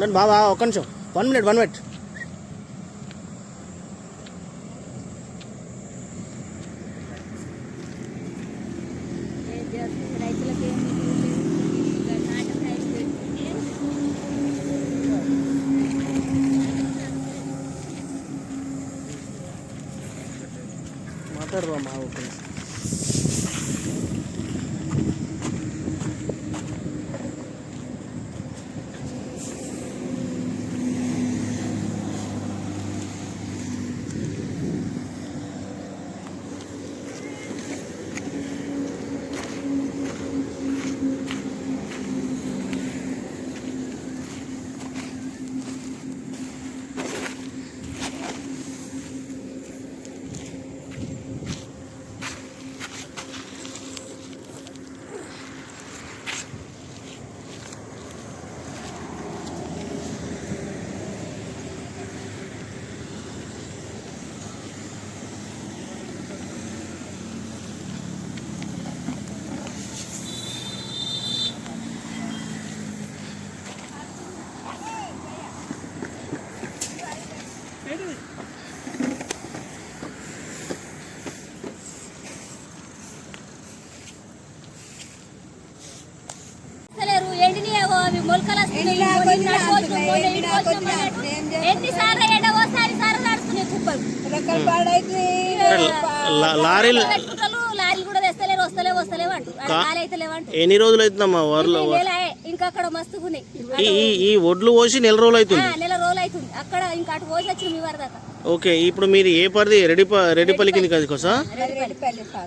నేను బాబా ఒక్క నిమిషం. One minute one minute. ఏం చేస్తుంది నిమిషం. ఎన్నిసార్లు సార్లు నడుస్తున్నాయి కుప్పలు. లారీలు లారీలు కూడా తెస్తలేరు వస్తలేవు లేవంటూ ఎన్ని రోజులు అవుతుందమ్మా. ఇంకా అక్కడ ఉన్నాయి ఈ ఈ- ఈ ఒడ్లు పోసి నెల రోజులు అవుతుంది. అవుతుంది. అక్కడ ఇంకా అటు పోసి వచ్చిన మీ వారి దాకా ఓకే ఇప్పుడు మీరు ఏ పరిధి? రెడ్డిప రెడ్డిపల్లి పెళ్ళి సార్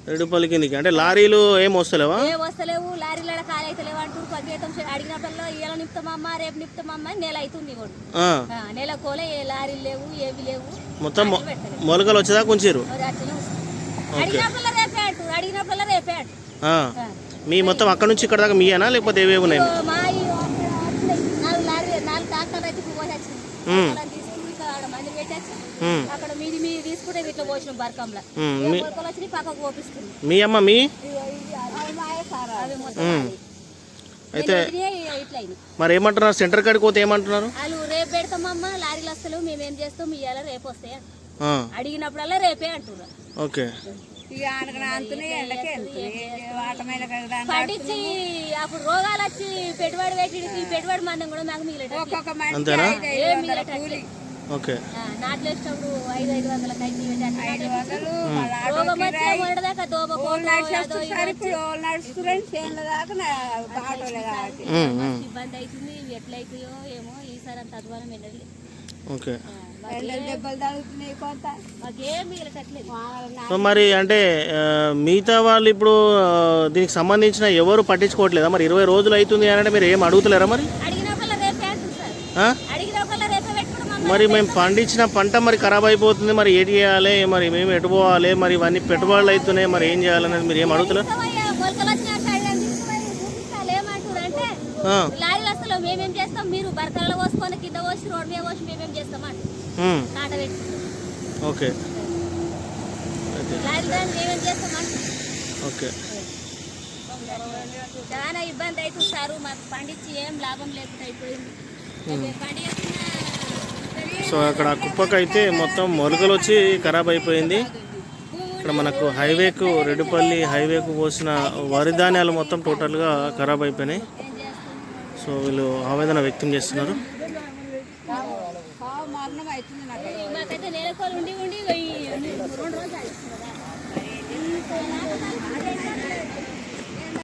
రెడ్డిపల్లి కిందకి. అంటే లారీలు ఏం వస్తలేవా? ఏ వస్తలేవు లారీల కాలు అయితే లేవు అంటూ పదిహేతం అడిగినప్పుడు ఇలా నిపుతామమ్మా రేపు నిపుతామమ్మా నెల అవుతుంది కూడా ఆ, ఆ, నెల కోలే ఏ లారీలు లేవు ఏవి లేవు. మొత్తం మొ-. మొలకలు వచ్చేదాకా ఉంచారు మరి అట్లనే వస్తుంది. అడిగినప్పుడల్లా రేపే అంటూ అడిగినప్పుడల్లా రేపే అంటూ. ఆ. మీ మొత్తం అక్కడ నుంచి ఇక్కడ దాకా మీయేనా లేకపోతే ఏవేవి ఉన్నాయి? మా ఈ. నాలుగు లారీ నాలుగు ట్రాక్టర్లు అయితే పోసి వచ్చినాయి. అక్కడ మీది తీసుకుంటే పోసిన బరకంలో. మీ వచ్చి పక్కకు పోపిస్తుంది. మీ అమ్మ మీ. అయితే మరి ఏమంటున్నారు? సెంటర్ కాడికి పోతే ఏమంటున్నారు? వాళ్ళు రేపు పెడతామమ్మా లారీలు వస్తలేవు మేము ఏం చేస్తాం ఇవాళ రేపు వస్తాయి? అడిగినప్పుడల్లా రేపే అంటున్నారు. ఓకే. పట్టించి అప్పుడు రోగాలు వచ్చి పెట్టుబడి పెట్టి పెట్టుబడి మందం కూడా మాకు మిగిలేదు ఓకే. నాట్లు వేసినప్పుడు ఐదు ఐదు వందల కైకి పెట్టి అట్లా ఐదు వందలు మళ్ళీ రోగం వచ్చే మొదటిదాకా దోమ కోటు అదో ఇదో నడిచేస్తారు ఇప్పుడు వాళ్ళు నడుచుకుని చేనుల దాకా నా- ఆటోలే కాబట్టి. ఉమ్, ఉమ్, మస్తు ఇబ్బంది అవుతుంది ఇవి ఎట్లా అవుతాయో ఏమో ఈసారి అంత అధ్వానం వెళ్ళదు ఓకే. సో మరి అంటే మిగతా వాళ్ళు ఇప్పుడు దీనికి సంబంధించిన ఎవరు పట్టించుకోవట్లేదా? మరి ఇరవై రోజులు అవుతుంది అని అంటే మీరు ఏం అడుగుతలేరా మరి? మరి మేము పండించిన పంట మరి ఖరాబ్ అయిపోతుంది మరి ఏం చేయాలి మరి మేము ఎటు పోవాలి మరి ఇవన్నీ పెట్టుబడులు అవుతున్నాయి మరి ఏం చేయాలనేది మీరు ఏం అడుగుతలేరు? అసలు మేమేం చేస్తాం? మీరు బరకల్లో పోసుకొని కింద పోసి రోడ్ మీద పోసి మేమేం చేస్తాం అంట కాట పెట్టి ఓకే. మేమేం చేస్తాం ఓకే. చాలా ఇబ్బంది అవుతుంది సారు. మాకు పండించి ఏం లాభం లేకుండా అయిపోయింది. సో అక్కడ కుప్పకైతే మొత్తం మొలకలు వచ్చి ఖరాబ్ అయిపోయింది. ఇక్కడ మనకు హైవేకు రెడ్డిపల్లి హైవేకు పోసిన వరి ధాన్యాలు మొత్తం టోటల్గా ఖరాబ్ అయిపోయినాయి. సో వీళ్ళు ఆవేదన వ్యక్తం చేస్తున్నారు. ఉండి